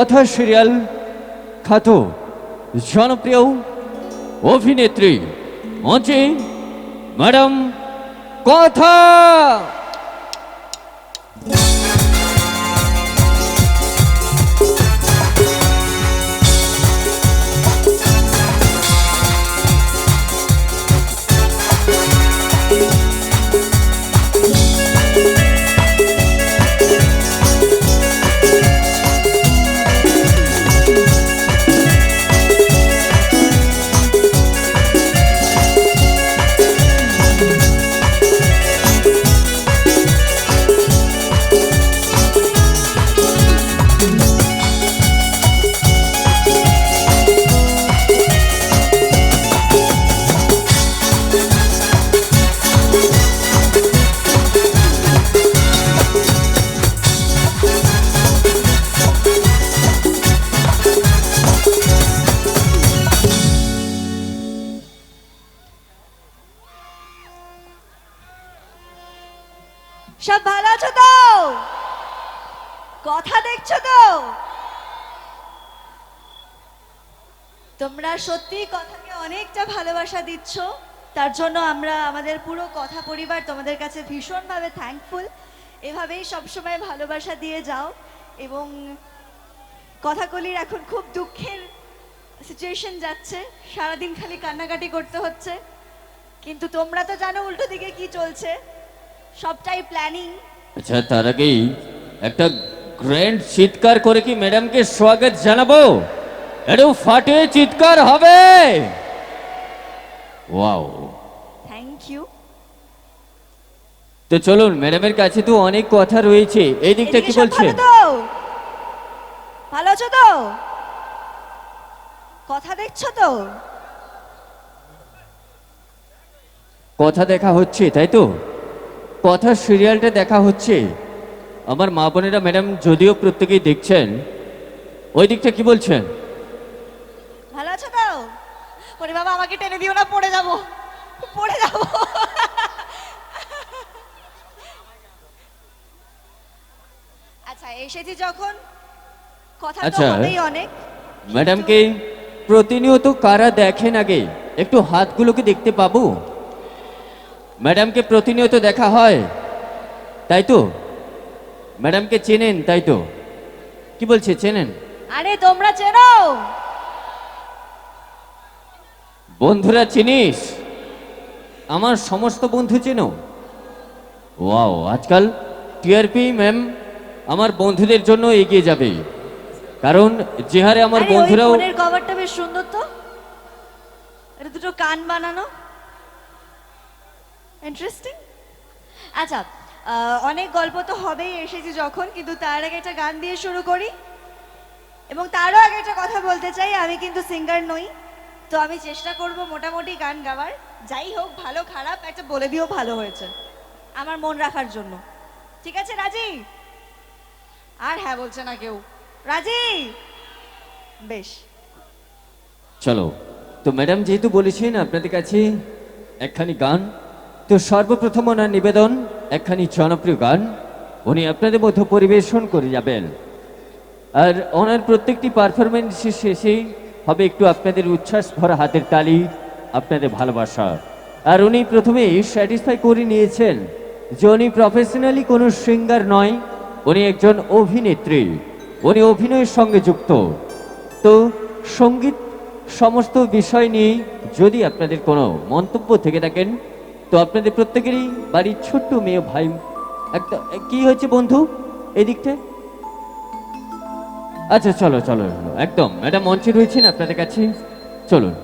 কথা সিরিয়াল খ্যাত জনপ্রিয় অভিনেত্রী মঞ্চে ম্যাডাম কথা সব ভালো আছো তো? কথা দেখছ তো? তোমরা সত্যি কথাকে অনেকটা ভালোবাসা দিচ্ছ। তার জন্য আমরা আমাদের পুরো কথা পরিবার তোমাদের কাছে ভীষণভাবে থ্যাঙ্কফুল এভাবেই সবসময় ভালোবাসা দিয়ে যাও এবং কথাকলির এখন খুব দুঃখের সিচুয়েশন যাচ্ছে। সারাদিন খালি কান্নাকাটি করতে হচ্ছে। কিন্তু তোমরা তো জানো উল্টো দিকে কি চলছে। সবটাই প্ল্যানিং আচ্ছা তার আগেই একটা গ্র্যান্ড চিৎকার করে কি ম্যাডামকে স্বাগত জানাব? একটু ফাটিয়ে চিৎকার হবে! ওয়াও থ্যাংক ইউ তো চলুন ম্যাডামের কাছে তো অনেক কথা রয়েছে। এই দিকটা কি বলছে? ভালো আছো তো? কথা দেখছ তো? কথা দেখা হচ্ছে তাই তো? কথা সিরিয়ালটা দেখা হচ্ছে। আমার মা বোনেরা ম্যাডাম যদিও প্রত্যেকেই দেখছেন ওই দিকটা কি বলছেন? ভালো আছো তো? ওরে বাবা আমাকে টেনে দিও না পড়ে যাব। পড়ে যাব। আচ্ছা এসেছি যখন? কথা তো আচ্ছা। হবেই অনেক। ম্যাডামকে প্রতিনিয়ত কারা দেখেন আগে? একটু হাতগুলোকে দেখতে পাবো? ম্যাডামকে প্রতিনিয়ত দেখা হয়। তাই তো? ম্যাডামকে চেনেন তাই তো? কি বলছে চেনেন? আরে তোমরা চেনো? বন্ধুরা চিনিস? আমার সমস্ত বন্ধু চেনো। ওয়াও আজকাল টিআরপি ম্যাম আমার বন্ধুদের জন্য এগিয়ে যাবে। কারণ যে হারে আমার বন্ধুরাও কভারটা বেশ সুন্দর তো। এটা দুটো কান বানানো। ইন্টারেস্টিং আচ্ছা অনেক গল্প তো হবেই এসেছি যখন, কিন্তু তার আগে একটা গান দিয়ে শুরু করি। এবং তারও আগে একটা কথা বলতে চাই, আমি কিন্তু সিঙ্গার নই। তো আমি চেষ্টা করব মোটামুটি গান গাওয়ার। যাই হোক, ভালো, খারাপ, একটা বলে দিও ভালো হয়েছে, আমার মন রাখার জন্য। ঠিক আছে, রাজি? আর হ্যাঁ বলছে না কেউ। রাজি? বেশ। চলো। তো ম্যাডাম, যেহেতু বলেছেন আপনাদের কাছে একখানি গান তো সর্বপ্রথম ওনার নিবেদন, একখানি জনপ্রিয় গান, উনি আপনাদের মধ্যে পরিবেশন করে যাবেন। আর ওনার প্রত্যেকটি পারফরমেন্স শেষেই হবে একটু আপনাদের উচ্ছ্বাস ভরা হাতের তালি, আপনাদের ভালোবাসা। আর উনি প্রথমে স্যাটিসফাই করে নিয়েছেন যে উনি প্রফেশনালি কোনো সিঙ্গার নয়, উনি একজন অভিনেত্রী, উনি অভিনয়ের সঙ্গে যুক্ত। তো সংগীত সমস্ত বিষয় নিয়ে যদি আপনাদের কোনো মন্তব্য থেকে থাকেন তো আপনাদের প্রত্যেকেরই বাড়ির ছোট্ট মেয়ে ভাই, একটা, কি হয়েছে বন্ধু এদিকটা আচ্ছা চলো চলো একদম, ম্যাডাম মঞ্চে রয়েছেন আপনাদের কাছে, চলুন